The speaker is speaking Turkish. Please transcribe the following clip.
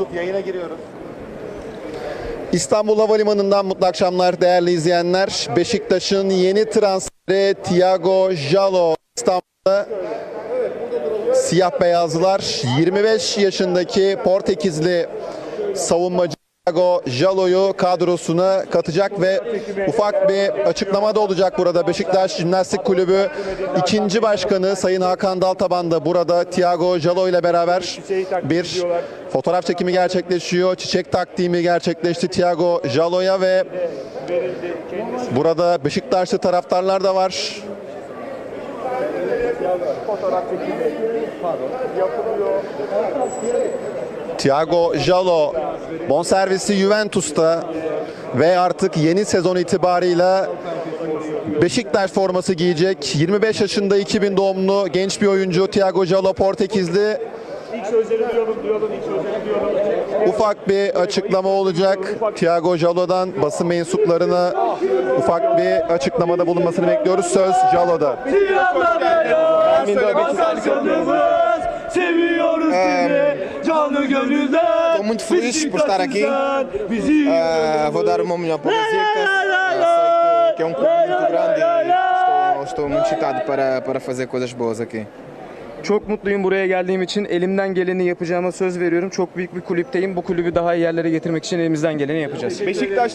Mesut yayına giriyoruz. İstanbul Havalimanı'ndan mutlu akşamlar değerli izleyenler. Beşiktaş'ın yeni transferi Thiago Jalo İstanbul'da siyah beyazlılar 25 yaşındaki Portekizli savunmacı Thiago Jalo'yu kadrosuna katacak ve ufak bir açıklama da olacak burada. Beşiktaş Jimnastik Kulübü ikinci başkanı Sayın Hakan Daltaban da burada Thiago Jalo ile beraber bir fotoğraf çekimi gerçekleşiyor. Çiçek takdimi gerçekleşti Thiago Jalo'ya ve burada Beşiktaşlı taraftarlar da var. Thiago Jalo bonservisi Juventus'ta ve artık yeni sezon itibarıyla Beşiktaş forması giyecek. 25 yaşında 2000 doğumlu genç bir oyuncu Thiago Jalo Portekizli. Ufak bir açıklama olacak. Thiago Jalo'dan basın mensuplarına ufak bir açıklamada bulunmasını bekliyoruz. Söz Jalo'da. Başkanımız, gönülden. Estou muito feliz por estar aqui. Eh, vou dar meu melhor para o Besiktas. Sei que, que é um clube muito grande e estou, estou muito excitado para, para fazer coisas boas aqui. Çok mutluyum buraya geldiğim için. Elimden geleni yapacağıma söz veriyorum. Çok büyük bir kulüpteyim. Bu kulübü daha iyi yerlere getirmek için elimizden geleni yapacağız. Beşiktaşlı